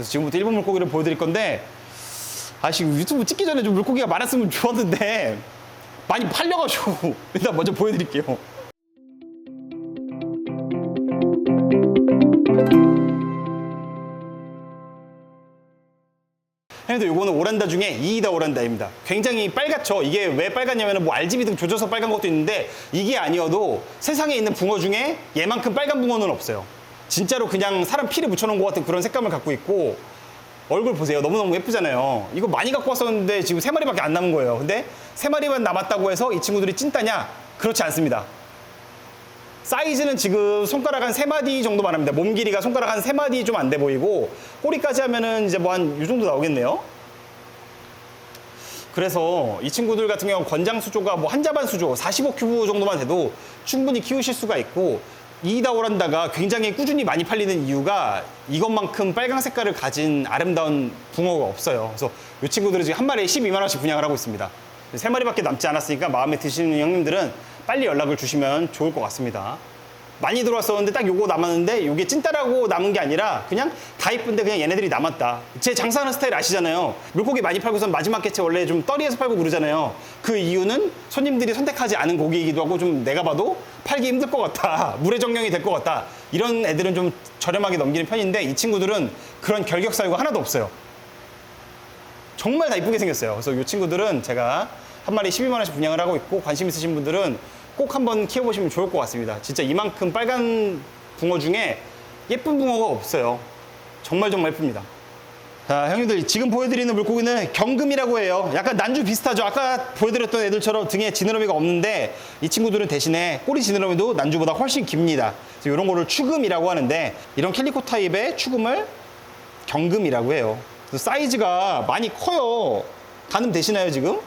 그래서 지금부터 일본 물고기를 보여드릴 건데 아 지금 유튜브 찍기 전에 좀 물고기가 많았으면 좋았는데 많이 팔려가지고 일단 먼저 보여드릴게요. 형님들 요거는 오란다 중에 이이다 오란다입니다. 굉장히 빨갛죠. 이게 왜 빨갛냐면 뭐 RGB 등 조져서 빨간 것도 있는데 이게 아니어도 세상에 있는 붕어 중에 얘만큼 빨간 붕어는 없어요. 진짜로 그냥 사람 피를 묻혀놓은 것 같은 그런 색감을 갖고 있고 얼굴 보세요. 너무너무 예쁘잖아요. 이거 많이 갖고 왔었는데 지금 세 마리밖에 안 남은 거예요. 근데 세 마리만 남았다고 해서 이 친구들이 찐따냐? 그렇지 않습니다. 사이즈는 지금 손가락 한 세 마디 정도만 합니다. 몸 길이가 손가락 한 세 마디 좀 안 돼 보이고 꼬리까지 하면은 이제 뭐 한 이 정도 나오겠네요. 그래서 이 친구들 같은 경우 권장 수조가 뭐 한 자반 수조 45큐브 정도만 돼도 충분히 키우실 수가 있고 이다오란다가 굉장히 꾸준히 많이 팔리는 이유가 이것만큼 빨강 색깔을 가진 아름다운 붕어가 없어요. 그래서 이 친구들은 지금 한 마리에 12만 원씩 분양을 하고 있습니다. 세 마리밖에 남지 않았으니까 마음에 드시는 형님들은 빨리 연락을 주시면 좋을 것 같습니다. 많이 들어왔었는데 딱 요거 남았는데 요게 찐따라고 남은 게 아니라 그냥 다 이쁜데 그냥 얘네들이 남았다. 제 장사하는 스타일 아시잖아요. 물고기 많이 팔고선 마지막 개체 원래 좀 떨이에서 팔고 그러잖아요. 그 이유는 손님들이 선택하지 않은 고기이기도 하고 좀 내가 봐도 팔기 힘들 것 같다. 물의 정령이 될 것 같다. 이런 애들은 좀 저렴하게 넘기는 편인데 이 친구들은 그런 결격 사유가 하나도 없어요. 정말 다 이쁘게 생겼어요. 그래서 이 친구들은 제가 한 마리 12만 원씩 분양을 하고 있고 관심 있으신 분들은 꼭 한번 키워보시면 좋을 것 같습니다. 진짜 이만큼 빨간 붕어 중에 예쁜 붕어가 없어요. 정말 정말 예쁩니다. 자, 형님들 지금 보여드리는 물고기는 경금이라고 해요. 약간 난주 비슷하죠. 아까 보여드렸던 애들처럼 등에 지느러미가 없는데 이 친구들은 대신에 꼬리 지느러미도 난주보다 훨씬 깁니다. 그래서 이런 거를 추금이라고 하는데 이런 캘리코 타입의 추금을 경금이라고 해요. 사이즈가 많이 커요. 가늠 되시나요 지금?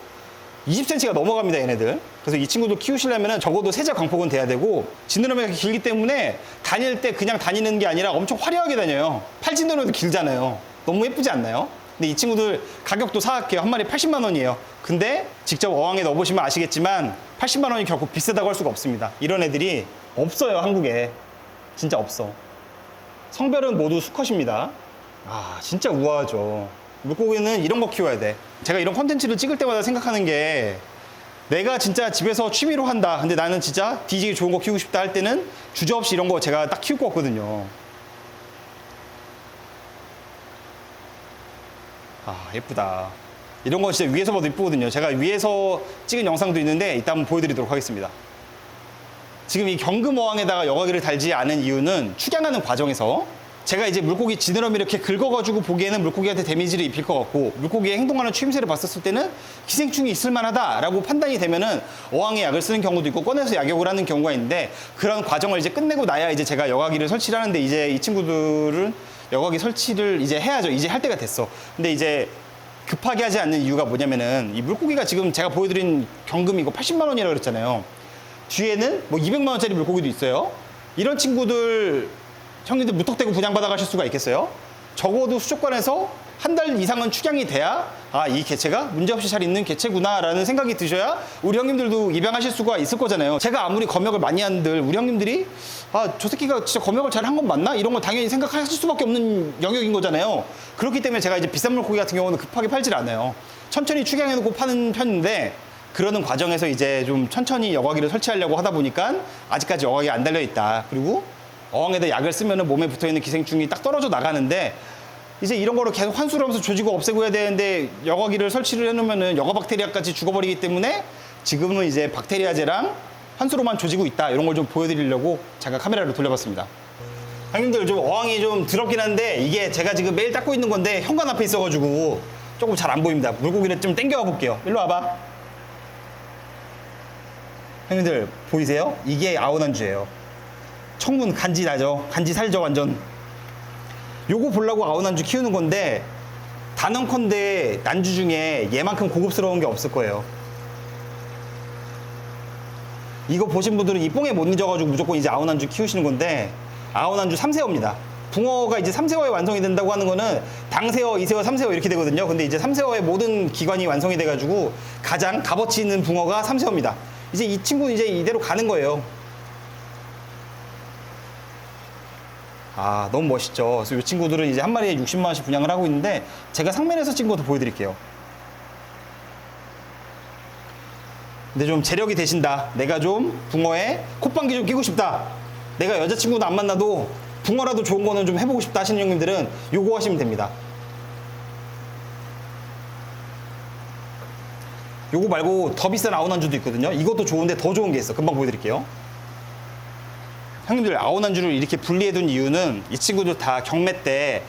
20cm가 넘어갑니다 얘네들. 그래서 이 친구도 키우시려면 적어도 세자 광폭은 돼야 되고 지느러미가 길기 때문에 다닐 때 그냥 다니는 게 아니라 엄청 화려하게 다녀요. 팔 지느러미도 길잖아요. 너무 예쁘지 않나요? 근데 이 친구들 가격도 사악해요. 한 마리 80만 원이에요. 근데 직접 어항에 넣어보시면 아시겠지만 80만 원이 결코 비싸다고 할 수가 없습니다. 이런 애들이 없어요 한국에. 진짜 없어. 성별은 모두 수컷입니다. 아, 진짜 우아하죠. 물고기는 이런 거 키워야 돼. 제가 이런 컨텐츠를 찍을 때마다 생각하는 게 내가 진짜 집에서 취미로 한다. 근데 나는 진짜 뒤지게 좋은 거 키우고 싶다 할 때는 주저없이 이런 거 제가 딱 키울 것 같거든요. 아, 예쁘다. 이런 거 진짜 위에서 봐도 이쁘거든요. 제가 위에서 찍은 영상도 있는데 이따 한번 보여드리도록 하겠습니다. 지금 이 경금 어항에다가 여과기를 달지 않은 이유는 축양하는 과정에서 제가 이제 물고기 지느러미 이렇게 긁어가지고 보기에는 물고기한테 데미지를 입힐 것 같고 물고기의 행동하는 추임새를 봤었을 때는 기생충이 있을 만하다라고 판단이 되면은 어항에 약을 쓰는 경우도 있고 꺼내서 약욕을 하는 경우가 있는데 그런 과정을 이제 끝내고 나야 이제 제가 여과기를 설치를 하는데 이제 이 친구들은 여과기 설치를 이제 해야죠. 이제 할 때가 됐어. 근데 이제 급하게 하지 않는 이유가 뭐냐면은 이 물고기가 지금 제가 보여드린 경금이고 80만 원이라고 그랬잖아요. 뒤에는 뭐 200만 원짜리 물고기도 있어요. 이런 친구들 형님들 무턱대고 분양받아 가실 수가 있겠어요? 적어도 수족관에서 한 달 이상은 축양이 돼야 아 이 개체가 문제없이 잘 있는 개체구나라는 생각이 드셔야 우리 형님들도 입양하실 수가 있을 거잖아요. 제가 아무리 검역을 많이 한들 우리 형님들이 아 저 새끼가 진짜 검역을 잘 한 건 맞나 이런 걸 당연히 생각하실 수밖에 없는 영역인 거잖아요. 그렇기 때문에 제가 이제 비싼 물고기 같은 경우는 급하게 팔질 않아요. 천천히 축양해 놓고 파는 편인데 그러는 과정에서 이제 좀 천천히 여과기를 설치하려고 하다 보니까 아직까지 여과기 안 달려 있다. 그리고 어항에다 약을 쓰면 몸에 붙어 있는 기생충이 딱 떨어져 나가는데 이제 이런 거를 계속 환수를 하면서 조지고 없애고 해야 되는데 여과기를 설치를 해놓으면은 여과 박테리아까지 죽어버리기 때문에 지금은 이제 박테리아제랑 환수로만 조지고 있다 이런 걸 좀 보여드리려고 잠깐 카메라를 돌려봤습니다. 형님들 좀 어항이 좀 더럽긴 한데 이게 제가 지금 매일 닦고 있는 건데 현관 앞에 있어가지고 조금 잘 안 보입니다. 물고기를 좀 당겨와 볼게요. 일로 와봐. 형님들 보이세요? 이게 아오난주예요. 청문 간지 나죠? 간지 살죠 완전. 요거 보려고 아오난주 키우는 건데 단언컨대 난주 중에 얘만큼 고급스러운 게 없을 거예요. 이거 보신 분들은 이 뽕에 못 잊어가지고 무조건 이제 아오난주 키우시는 건데 아오난주 3세어입니다. 붕어가 이제 3세어에 완성이 된다고 하는 거는 당세어, 2세어, 3세어 이렇게 되거든요. 근데 이제 3세어의 모든 기관이 완성이 돼가지고 가장 값어치 있는 붕어가 3세어입니다. 이제 이 친구는 이제 이대로 가는 거예요. 아, 너무 멋있죠. 그래서 이 친구들은 이제 한 마리에 60만 원씩 분양을 하고 있는데 제가 상면에서 찍은 것도 보여드릴게요. 근데 좀 재력이 되신다. 내가 좀 붕어에 콧방귀 좀 끼고 싶다. 내가 여자친구도 안 만나도 붕어라도 좋은 거는 좀 해보고 싶다 하시는 형님들은 요거 하시면 됩니다. 요거 말고 더 비싼 아웃난주도 있거든요. 이것도 좋은데 더 좋은 게 있어. 금방 보여드릴게요. 형님들 아웃난주를 이렇게 분리해둔 이유는 이 친구들 다 경매 때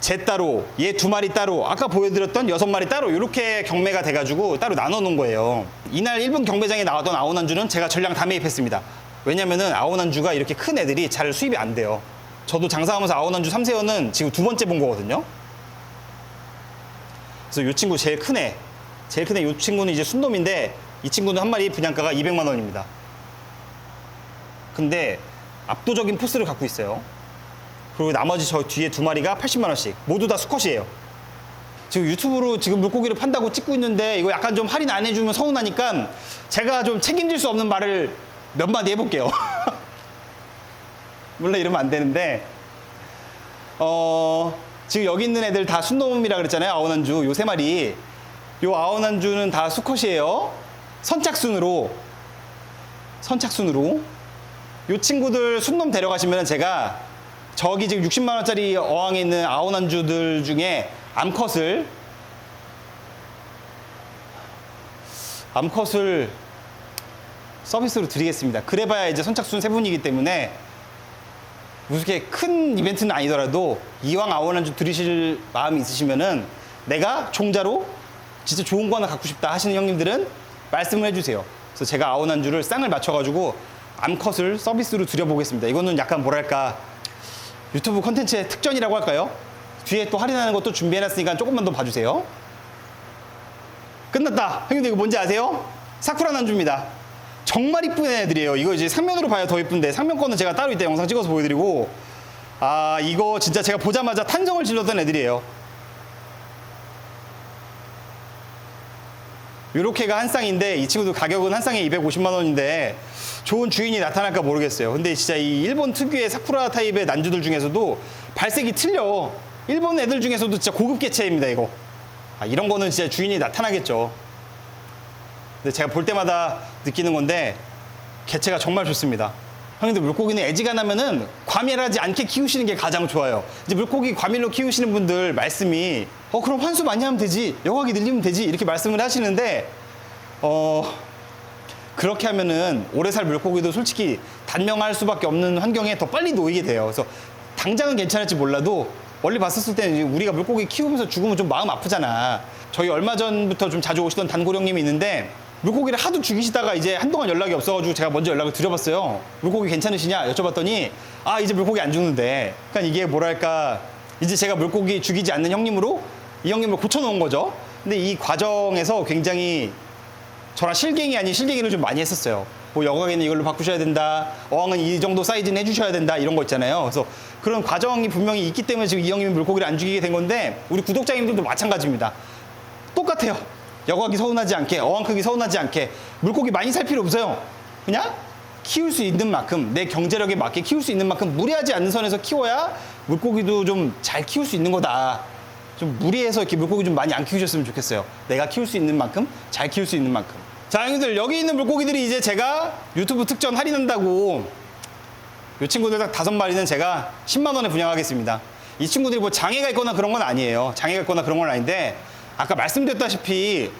제 따로, 얘 두 마리 따로, 아까 보여드렸던 여섯 마리 따로 이렇게 경매가 돼가지고 따로 나눠 놓은 거예요. 이날 일본 경매장에 나왔던 아웃난주는 제가 전량 다 매입했습니다. 왜냐면은 아웃난주가 이렇게 큰 애들이 잘 수입이 안 돼요. 저도 장사하면서 아웃난주 3세어는 지금 두 번째 본 거거든요. 그래서 이 친구 제일 큰 애, 제일 큰 애 이 친구는 이제 순놈인데 이 친구는 한 마리 분양가가 200만 원입니다. 근데 압도적인 포스를 갖고 있어요. 그리고 나머지 저 뒤에 두 마리가 80만 원씩. 모두 다 수컷이에요. 지금 유튜브로 지금 물고기를 판다고 찍고 있는데 이거 약간 좀 할인 안 해주면 서운하니까 제가 좀 책임질 수 없는 말을 몇 마디 해볼게요. 물론 이러면 안 되는데. 어 지금 여기 있는 애들 다 순놈이라 그랬잖아요 아오난주. 요 세 마리. 요 아오난주는 다 수컷이에요. 선착순으로. 선착순으로 요 친구들 순놈 데려가시면 제가 저기 지금 60만 원짜리 어항에 있는 아오난주들 중에 암컷을 암컷을 서비스로 드리겠습니다. 그래봐야 이제 선착순 세 분이기 때문에 무슨 큰 이벤트는 아니더라도 이왕 아오난주 들이실 마음이 있으시면은 내가 종자로 진짜 좋은 거 하나 갖고 싶다 하시는 형님들은 말씀을 해주세요. 그래서 제가 아오난주를 쌍을 맞춰가지고 암컷을 서비스로 드려보겠습니다. 이거는 약간 뭐랄까 유튜브 컨텐츠의 특전이라고 할까요? 뒤에 또 할인하는 것도 준비해놨으니까 조금만 더 봐주세요. 끝났다. 형님들 이거 뭔지 아세요? 사쿠라 난주입니다. 정말 이쁜 애들이에요. 이거 이제 상면으로 봐야 더 이쁜데 상면 거는 제가 따로 이따 영상 찍어서 보여드리고 아 이거 진짜 제가 보자마자 탄정을 질렀던 애들이에요. 요렇게가 한 쌍인데 이 친구도 가격은 한 쌍에 250만 원인데 좋은 주인이 나타날까 모르겠어요. 근데 진짜 이 일본 특유의 사쿠라 타입의 난주들 중에서도 발색이 틀려. 일본 애들 중에서도 진짜 고급 개체입니다, 이거. 아, 이런 거는 진짜 주인이 나타나겠죠. 근데 제가 볼 때마다 느끼는 건데 개체가 정말 좋습니다. 형님들 물고기는 애지가 나면은 과밀하지 않게 키우시는 게 가장 좋아요. 이제 물고기 과밀로 키우시는 분들 말씀이 어 그럼 환수 많이 하면 되지 여과기 늘리면 되지 이렇게 말씀을 하시는데 어 그렇게 하면은 오래 살 물고기도 솔직히 단명할 수밖에 없는 환경에 더 빨리 놓이게 돼요. 그래서 당장은 괜찮을지 몰라도 멀리 봤었을 때는 우리가 물고기 키우면서 죽으면 좀 마음 아프잖아. 저희 얼마 전부터 좀 자주 오시던 단고령님이 있는데 물고기를 하도 죽이시다가 이제 한동안 연락이 없어가지고 제가 먼저 연락을 드려봤어요. 물고기 괜찮으시냐 여쭤봤더니 아 이제 물고기 안 죽는데. 그러니까 이게 뭐랄까 이제 제가 물고기 죽이지 않는 형님으로 이 형님을 고쳐놓은 거죠. 근데 이 과정에서 굉장히 저랑 실갱이 아닌 실갱이를 좀 많이 했었어요. 뭐 여광에는 이걸로 바꾸셔야 된다. 어항은 이 정도 사이즈는 해주셔야 된다. 이런 거 있잖아요. 그래서 그런 과정이 분명히 있기 때문에 지금 이 형님이 물고기를 안 죽이게 된 건데 우리 구독자님들도 마찬가지입니다. 똑같아요. 여과기 서운하지 않게 어항 크기 서운하지 않게 물고기 많이 살 필요 없어요. 그냥 키울 수 있는 만큼 내 경제력에 맞게 키울 수 있는 만큼 무리하지 않는 선에서 키워야 물고기도 좀 잘 키울 수 있는 거다. 좀 무리해서 이렇게 물고기 좀 많이 안 키우셨으면 좋겠어요. 내가 키울 수 있는 만큼 잘 키울 수 있는 만큼. 자, 형님들 여기 있는 물고기들이 이제 제가 유튜브 특전 할인한다고 이 친구들 딱 다섯 마리는 제가 10만 원에 분양하겠습니다. 이 친구들이 뭐 장애가 있거나 그런 건 아니에요. 장애가 있거나 그런 건 아닌데 아까 말씀드렸다시피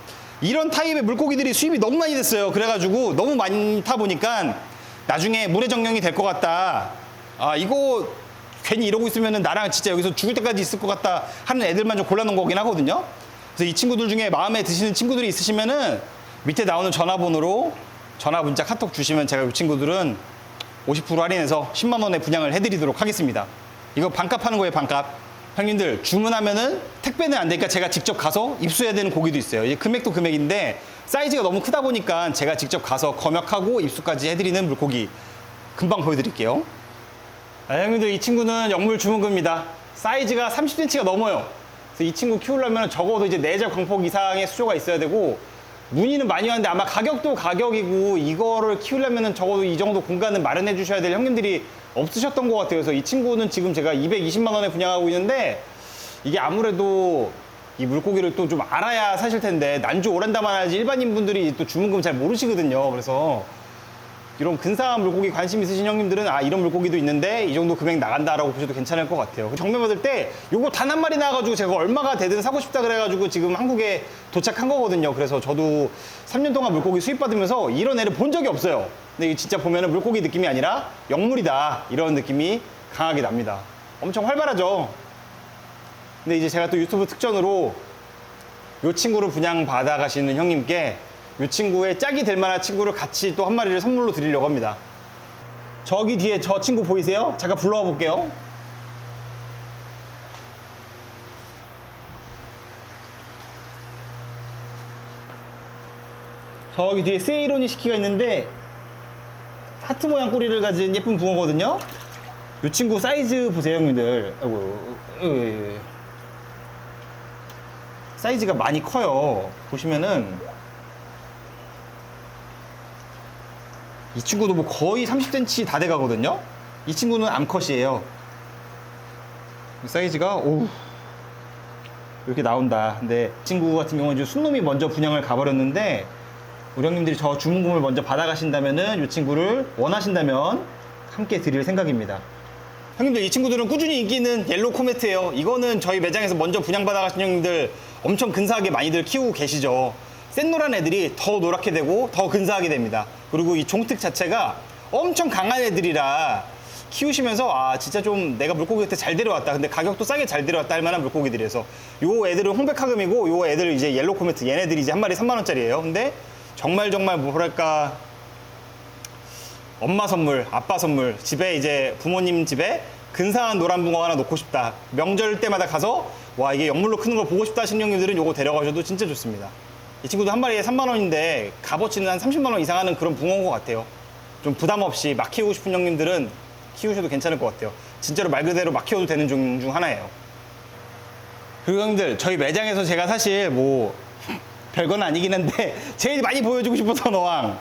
이런 타입의 물고기들이 수입이 너무 많이 됐어요. 그래가지고 너무 많다 보니까 나중에 물의 정령이 될 것 같다. 아 이거 괜히 이러고 있으면 나랑 진짜 여기서 죽을 때까지 있을 것 같다 하는 애들만 좀 골라놓은 거긴 하거든요. 그래서 이 친구들 중에 마음에 드시는 친구들이 있으시면은 밑에 나오는 전화번호로 전화 문자 카톡 주시면 제가 이 친구들은 50% 할인해서 10만 원에 분양을 해드리도록 하겠습니다. 이거 반값 하는 거예요, 반값. 형님들 주문하면은 택배는 안 되니까 제가 직접 가서 입수해야 되는 고기도 있어요. 이 금액도 금액인데 사이즈가 너무 크다 보니까 제가 직접 가서 검역하고 입수까지 해드리는 물고기 금방 보여드릴게요. 아, 형님들 이 친구는 영물 주문급입니다. 사이즈가 30cm가 넘어요. 그래서 이 친구 키우려면 적어도 이제 내적 광폭 이상의 수조가 있어야 되고 문의는 많이 왔는데 아마 가격도 가격이고 이거를 키우려면 적어도 이 정도 공간은 마련해 주셔야 될 형님들이 없으셨던 것 같아요. 그래서 이 친구는 지금 제가 220만 원에 분양하고 있는데 이게 아무래도 이 물고기를 또 좀 알아야 사실 텐데 난주 오란다만 하지 일반인 분들이 또 주문금 잘 모르시거든요. 그래서 이런 근사한 물고기 관심 있으신 형님들은 아 이런 물고기도 있는데 이 정도 금액 나간다라고 보셔도 괜찮을 것 같아요. 정매 받을 때 요거 단 한 마리 나와가지고 제가 얼마가 되든 사고 싶다 그래가지고 지금 한국에 도착한 거거든요. 그래서 저도 3년 동안 물고기 수입 받으면서 이런 애를 본 적이 없어요. 근데 진짜 보면은 물고기 느낌이 아니라 영물이다 이런 느낌이 강하게 납니다. 엄청 활발하죠. 근데 이제 제가 또 유튜브 특전으로 요 친구를 분양 받아 가시는 형님께 요 친구의 짝이 될 만한 친구를 같이 또 한 마리를 선물로 드리려고 합니다. 저기 뒤에 저 친구 보이세요? 잠깐 불러와 볼게요. 저기 뒤에 세이로니 시키가 있는데 하트 모양 꼬리를 가진 예쁜 붕어거든요. 이 친구 사이즈 보세요, 형님들. 아이고, 아이고, 아이고. 사이즈가 많이 커요. 보시면은 이 친구도 뭐 거의 30cm 다 돼가거든요. 이 친구는 암컷이에요. 사이즈가 오 이렇게 나온다. 근데 이 친구 같은 경우는 순놈이 먼저 분양을 가버렸는데 우리 형님들이 저 주문금을 먼저 받아가신다면은 이 친구를 원하신다면 함께 드릴 생각입니다. 형님들 이 친구들은 꾸준히 인기 있는 옐로우 코메트예요. 이거는 저희 매장에서 먼저 분양받아 가신 형님들 엄청 근사하게 많이들 키우고 계시죠. 센노란 애들이 더 노랗게 되고 더 근사하게 됩니다. 그리고 이 종특 자체가 엄청 강한 애들이라 키우시면서 아 진짜 좀 내가 물고기 그때 잘 데려왔다. 근데 가격도 싸게 잘 데려왔다 할 만한 물고기들이어서 요 애들은 홍백화금이고 요 애들 이제 옐로우 코메트 얘네들이 이제 한 마리 3만 원짜리예요. 근데 정말 정말 뭐랄까 엄마 선물, 아빠 선물, 집에 이제 부모님 집에 근사한 노란 붕어 하나 놓고 싶다. 명절 때마다 가서 와 이게 영물로 크는 걸 보고 싶다 하시는 형님들은 요거 데려가셔도 진짜 좋습니다. 이 친구도 한 마리에 3만 원인데 값어치는 한 30만 원 이상 하는 그런 붕어인 것 같아요. 좀 부담 없이 막 키우고 싶은 형님들은 키우셔도 괜찮을 것 같아요. 진짜로 말 그대로 막 키워도 되는 종 중 하나예요. 그리고 형님들 저희 매장에서 제가 사실 뭐 별건 아니긴 한데 제일 많이 보여주고 싶었던 어항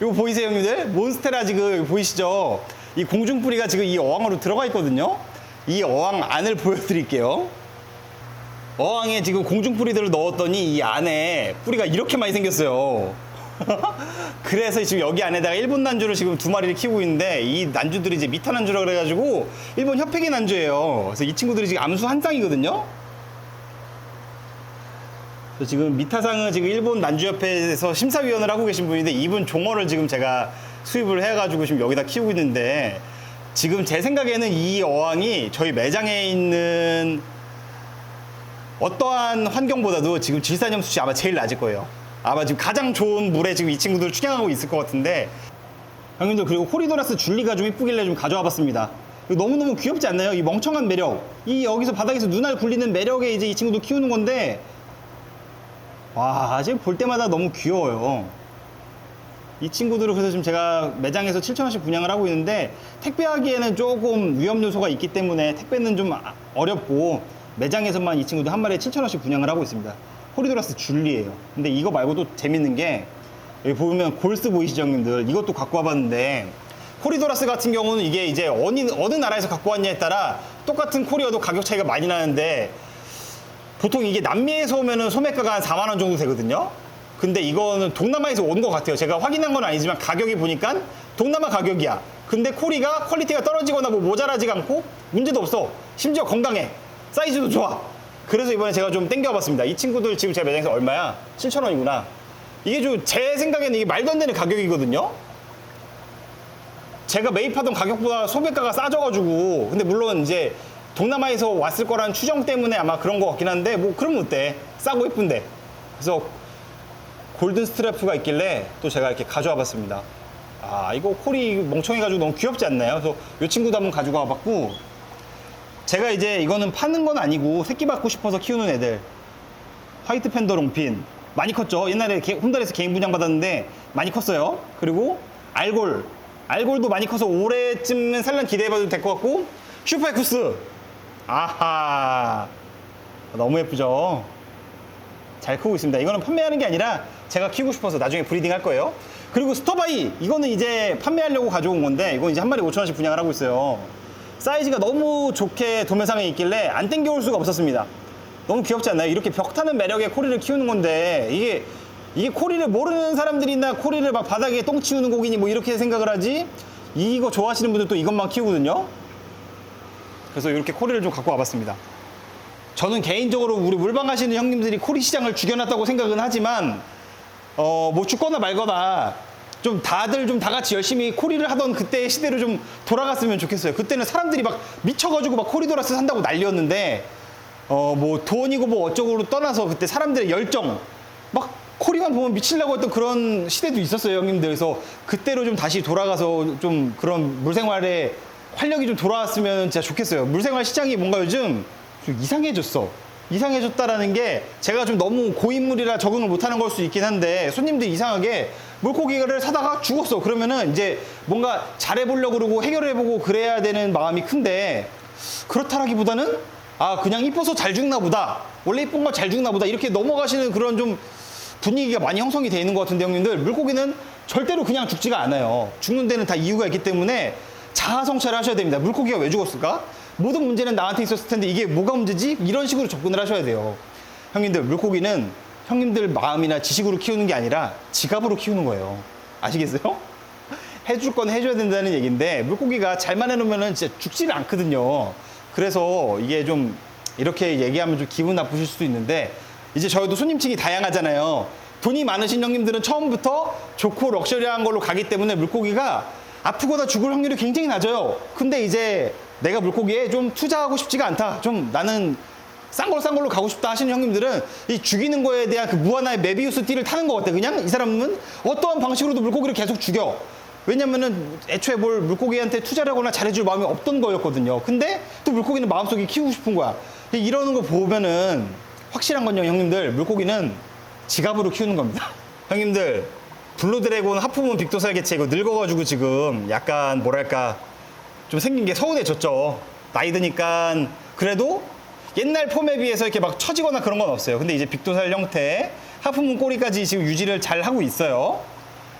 이거 보이세요 형님들? 몬스테라 지금 보이시죠? 이 공중뿌리가 지금 이 어항으로 들어가 있거든요 이 어항 안을 보여드릴게요 어항에 지금 공중뿌리들을 넣었더니 이 안에 뿌리가 이렇게 많이 생겼어요. 그래서 지금 여기 안에다가 일본 난주를 지금 두 마리를 키우고 있는데 이 난주들이 이제 미타 난주라 그래가지고 일본 협회계 난주예요. 그래서 이 친구들이 지금 암수 한 쌍이거든요. 지금 미타상은 지금 일본 난주협회에서 심사위원을 하고 계신 분인데 이분 종어를 지금 제가 수입을 해가지고 지금 여기다 키우고 있는데 지금 제 생각에는 이 어항이 저희 매장에 있는 어떠한 환경보다도 지금 질산염 수치 아마 제일 낮을 거예요. 아마 지금 가장 좋은 물에 지금 이 친구들 축양하고 있을 것 같은데 형님들 그리고 코리도라스 줄리가 좀 이쁘길래 좀 가져와 봤습니다. 너무너무 귀엽지 않나요? 이 멍청한 매력. 이 여기서 바닥에서 눈알 굴리는 매력에 이제 이 친구도 키우는 건데 와, 지금 볼 때마다 너무 귀여워요. 이 친구들을 그래서 지금 제가 매장에서 7,000원씩 분양을 하고 있는데 택배하기에는 조금 위험 요소가 있기 때문에 택배는 좀 아- 어렵고 매장에서만 이 친구들 한 마리에 7,000원씩 분양을 하고 있습니다. 호리도라스 줄리예요. 근데 이거 말고도 재밌는 게 여기 보면 골스 보이시죠, 형님들? 이것도 갖고 와봤는데 코리도라스 같은 경우는 이게 이제 어느, 어느 나라에서 갖고 왔냐에 따라 똑같은 코리어도 가격 차이가 많이 나는데 보통 이게 남미에서 오면은 소매가가 한 4만 원 정도 되거든요. 근데 이거는 동남아에서 온 것 같아요. 제가 확인한 건 아니지만 가격이 보니까 동남아 가격이야. 근데 코리가 퀄리티가 떨어지거나 뭐 모자라지가 않고 문제도 없어. 심지어 건강해. 사이즈도 좋아. 그래서 이번에 제가 좀 땡겨봤습니다. 이 친구들 지금 제 매장에서 얼마야? 7천 원이구나. 이게 좀 제 생각에는 이게 말도 안 되는 가격이거든요. 제가 매입하던 가격보다 소매가가 싸져가지고 근데 물론 이제 동남아에서 왔을 거라는 추정 때문에 아마 그런 것 같긴 한데 뭐 그러면 어때 싸고 이쁜데 그래서 골든 스트래프가 있길래 또 제가 이렇게 가져와 봤습니다 아 이거 콜이 멍청해가지고 너무 귀엽지 않나요? 그래서 이 친구도 한번 가지고 와봤고 제가 이제 이거는 파는 건 아니고 새끼 받고 싶어서 키우는 애들. 화이트 팬더 롱핀. 많이 컸죠. 옛날에 개- 홈달에서 개인 분양 받았는데 많이 컸어요. 그리고 알골. 알골도 많이 커서 올해쯤은 산란 기대해봐도 될 것 같고 슈퍼에쿠스. 아하. 너무 예쁘죠? 잘 크고 있습니다. 이거는 판매하는 게 아니라 제가 키우고 싶어서 나중에 브리딩 할 거예요. 그리고 스터바이. 이거는 이제 판매하려고 가져온 건데 이건 이제 한 마리 5천 원씩 분양을 하고 있어요. 사이즈가 너무 좋게 도매상에 있길래 안 땡겨올 수가 없었습니다. 너무 귀엽지 않나요? 이렇게 벽 타는 매력의 코리를 키우는 건데 이게 이게 코리를 모르는 사람들이나 코리를 막 바닥에 똥 치우는 고기니 뭐 이렇게 생각을 하지 이거 좋아하시는 분들 또 이것만 키우거든요. 그래서 이렇게 코리를 좀 갖고 와봤습니다. 저는 개인적으로 우리 물방 가시는 형님들이 코리 시장을 죽여놨다고 생각은 하지만 어 뭐 죽거나 말거나 좀 다들 좀 다 같이 열심히 코리를 하던 그때의 시대로 좀 돌아갔으면 좋겠어요. 그때는 사람들이 막 미쳐가지고 막 코리도라스 산다고 난리였는데 어 뭐 돈이고 뭐 어쩌고로 떠나서 그때 사람들의 열정 막 코리만 보면 미치려고 했던 그런 시대도 있었어요 형님들. 그래서 그때로 좀 다시 돌아가서 좀 그런 물생활에 활력이 좀 돌아왔으면 진짜 좋겠어요. 물생활 시장이 뭔가 요즘 좀 이상해졌어. 이상해졌다라는 게 제가 좀 너무 고인물이라 적응을 못하는 걸 수 있긴 한데 손님들이 이상하게 물고기를 사다가 죽었어. 그러면은 이제 뭔가 잘해보려고 그러고 해결해보고 그래야 되는 마음이 큰데 그렇다라기보다는 아 그냥 이뻐서 잘 죽나 보다. 원래 이쁜 거 잘 죽나 보다. 이렇게 넘어가시는 그런 좀 분위기가 많이 형성이 되어 있는 것 같은데 형님들. 물고기는 절대로 그냥 죽지가 않아요. 죽는 데는 다 이유가 있기 때문에 자아 성찰을 하셔야 됩니다. 물고기가 왜 죽었을까? 모든 문제는 나한테 있었을 텐데 이게 뭐가 문제지? 이런 식으로 접근을 하셔야 돼요. 형님들 물고기는 형님들 마음이나 지식으로 키우는 게 아니라 지갑으로 키우는 거예요 아시겠어요? 해줄 건 해줘야 된다는 얘기인데 물고기가 잘만 해놓으면 진짜 죽지를 않거든요. 그래서 이게 좀 이렇게 얘기하면 좀 기분 나쁘실 수도 있는데 이제 저희도 손님층이 다양하잖아요. 돈이 많으신 형님들은 처음부터 좋고 럭셔리한 걸로 가기 때문에 물고기가 아프거나 죽을 확률이 굉장히 낮아요. 근데 이제 내가 물고기에 좀 투자하고 싶지가 않다. 좀 나는 싼 걸로 싼 걸로 가고 싶다 하시는 형님들은 이 죽이는 거에 대한 그 무한하의 메비우스 띠를 타는 것 같아. 그냥 이 사람은 어떠한 방식으로도 물고기를 계속 죽여. 왜냐면은 애초에 뭘 물고기한테 투자를 하거나 잘해줄 마음이 없던 거였거든요. 근데 또 물고기는 마음속에 키우고 싶은 거야. 이러는 거 보면은 확실한 건요, 형님들. 물고기는 지갑으로 키우는 겁니다. 형님들, 블루드래곤 하프문 빅도살 개체 이거 늙어가지고 지금 약간 뭐랄까 좀 생긴 게 서운해졌죠. 나이 드니까 그래도 옛날 폼에 비해서 이렇게 막 처지거나 그런 건 없어요. 근데 이제 빅도살 형태 하프문 꼬리까지 지금 유지를 잘 하고 있어요.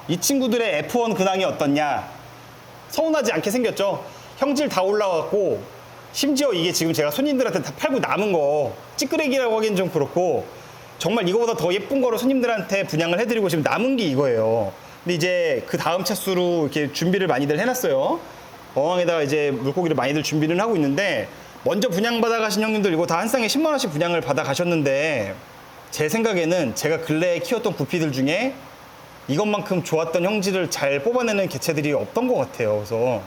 이 친구들의 F1 근황이 어떻냐? 서운하지 않게 생겼죠. 형질 다 올라왔고 심지어 이게 지금 제가 손님들한테 다 팔고 남은 거 찌끄레기라고 하기엔 좀 그렇고 정말 이거보다 더 예쁜 거로 손님들한테 분양을 해드리고 지금 남은 게 이거예요. 근데 이제 그 다음 차수로 이렇게 준비를 많이들 해놨어요. 어항에다가 이제 물고기를 많이들 준비를 하고 있는데 먼저 분양받아 가신 형님들 이거 다 한 쌍에 10만 원씩 분양을 받아 가셨는데 제 생각에는 제가 근래에 키웠던 구피들 중에 이것만큼 좋았던 형질을 잘 뽑아내는 개체들이 없던 것 같아요. 그래서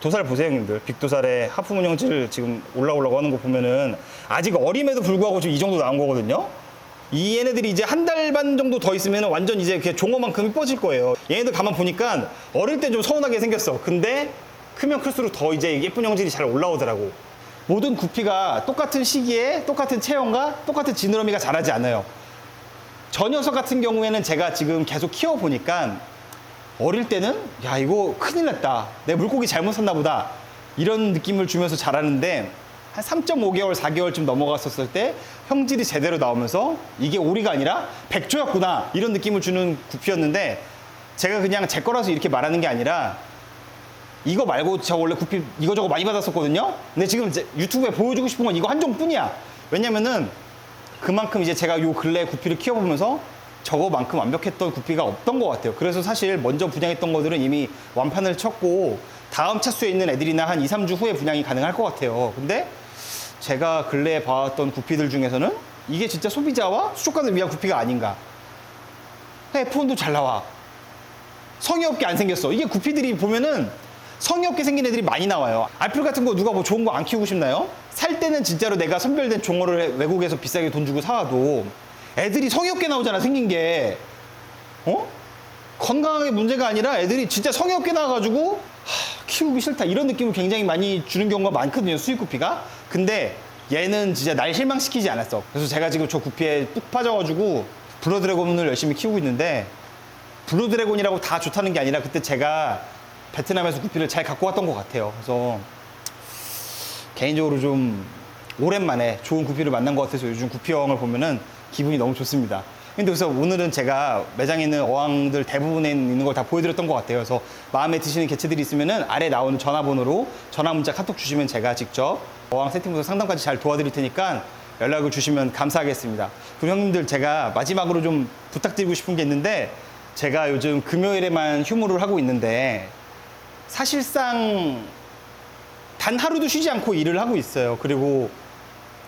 도살 보세요, 형님들. 빅도살의 하프문 형질 지금 올라오려고 하는 거 보면은 아직 어림에도 불구하고 지금 이 정도 나온 거거든요. 이 얘네들이 이제 한 달 반 정도 더 있으면 완전 이제 그냥 종어만큼 이뻐질 거예요. 얘네들 가만 보니까 어릴 때 좀 서운하게 생겼어. 근데 크면 클수록 더 이제 예쁜 형질이 잘 올라오더라고. 모든 구피가 똑같은 시기에 똑같은 체형과 똑같은 지느러미가 자라지 않아요. 저 녀석 같은 경우에는 제가 지금 계속 키워보니까 어릴 때는 야 이거 큰일 났다. 내 물고기 잘못 샀나 보다. 이런 느낌을 주면서 자라는데 한 3.5개월 4개월쯤 넘어갔었을 때 형질이 제대로 나오면서 이게 오리가 아니라 백조였구나. 이런 느낌을 주는 구피였는데 제가 그냥 제 거라서 이렇게 말하는 게 아니라 이거 말고 저 원래 구피 이거저거 많이 받았었거든요 근데 지금 이제 유튜브에 보여주고 싶은 건 이거 한 종뿐이야 왜냐면은 그만큼 이제 제가 요 근래 구피를 키워보면서 저거만큼 완벽했던 구피가 없던 것 같아요. 그래서 사실 먼저 분양했던 것들은 이미 완판을 쳤고 다음 차수에 있는 애들이나 한 2, 3주 후에 분양이 가능할 것 같아요. 근데 제가 근래에 봐왔던 구피들 중에서는 이게 진짜 소비자와 수족관을 위한 구피가 아닌가. F1도 잘 나와. 성의 없게 안 생겼어. 이게 구피들이 보면은 성의 없게 생긴 애들이 많이 나와요. 알플 같은 거 누가 뭐 좋은 거 안 키우고 싶나요? 살 때는 진짜로 내가 선별된 종어를 외국에서 비싸게 돈 주고 사와도 애들이 성의 없게 나오잖아, 생긴 게. 어? 건강하게 문제가 아니라 애들이 진짜 성의 없게 나와가지고 하, 키우기 싫다 이런 느낌을 굉장히 많이 주는 경우가 많거든요, 수입 구피가. 근데 얘는 진짜 날 실망시키지 않았어. 그래서 제가 지금 저 구피에 뚝 빠져가지고 블러드래곤을 열심히 키우고 있는데 블루드래곤이라고 다 좋다는 게 아니라 그때 제가 베트남에서 구피를 잘 갖고 왔던 것 같아요. 그래서 개인적으로 좀 오랜만에 좋은 구피를 만난 것 같아서 요즘 구피형을 보면은 기분이 너무 좋습니다. 근데 그래서 오늘은 제가 매장에 있는 어항들 대부분에 있는 걸 다 보여드렸던 것 같아요. 그래서 마음에 드시는 개체들이 있으면은 아래 나오는 전화번호로 전화 문자 카톡 주시면 제가 직접 어항 세팅부터 상담까지 잘 도와드릴 테니까 연락을 주시면 감사하겠습니다. 그리고 형님들 제가 마지막으로 좀 부탁드리고 싶은 게 있는데 제가 요즘 금요일에만 휴무를 하고 있는데 사실상 단 하루도 쉬지 않고 일을 하고 있어요. 그리고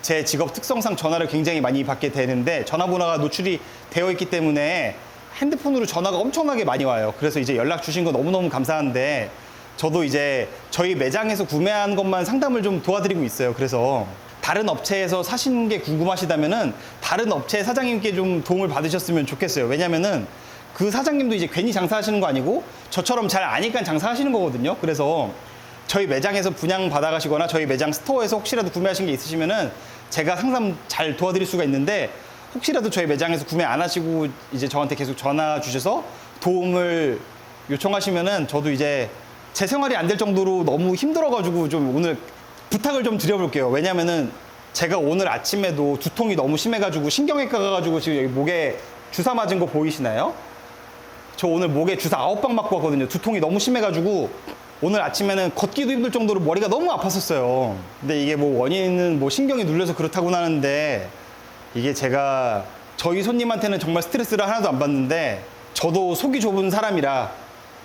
제 직업 특성상 전화를 굉장히 많이 받게 되는데 전화번호가 노출이 되어 있기 때문에 핸드폰으로 전화가 엄청나게 많이 와요. 그래서 이제 연락 주신 거 너무너무 감사한데 저도 이제 저희 매장에서 구매한 것만 상담을 좀 도와드리고 있어요. 그래서 다른 업체에서 사시는 게 궁금하시다면은 다른 업체 사장님께 좀 도움을 받으셨으면 좋겠어요. 왜냐면은 그 사장님도 이제 괜히 장사하시는 거 아니고 저처럼 잘 아니까 장사하시는 거거든요. 그래서 저희 매장에서 분양 받아가시거나 저희 매장 스토어에서 혹시라도 구매하신 게 있으시면은 제가 상담 잘 도와드릴 수가 있는데 혹시라도 저희 매장에서 구매 안 하시고 이제 저한테 계속 전화 주셔서 도움을 요청하시면은 저도 이제 제 생활이 안 될 정도로 너무 힘들어가지고 좀 오늘 부탁을 좀 드려볼게요. 왜냐면은 제가 오늘 아침에도 두통이 너무 심해가지고 신경외과 가가지고 지금 여기 목에 주사 맞은 거 보이시나요? 저 오늘 목에 주사 아홉 방 맞고 왔거든요. 두통이 너무 심해가지고 오늘 아침에는 걷기도 힘들 정도로 머리가 너무 아팠었어요. 근데 이게 뭐 원인은 뭐 신경이 눌려서 그렇다고 하는데 이게 제가 저희 손님한테는 정말 스트레스를 하나도 안 받는데 저도 속이 좁은 사람이라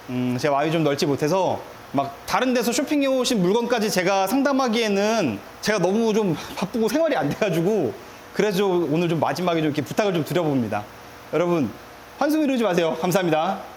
음, 제 마음이 좀 넓지 못해서 막 다른 데서 쇼핑해 오신 물건까지 제가 상담하기에는 제가 너무 좀 바쁘고 생활이 안 돼가지고 그래서 오늘 좀 마지막에 좀 이렇게 부탁을 좀 드려봅니다. 여러분 환승 이루지 마세요. 감사합니다.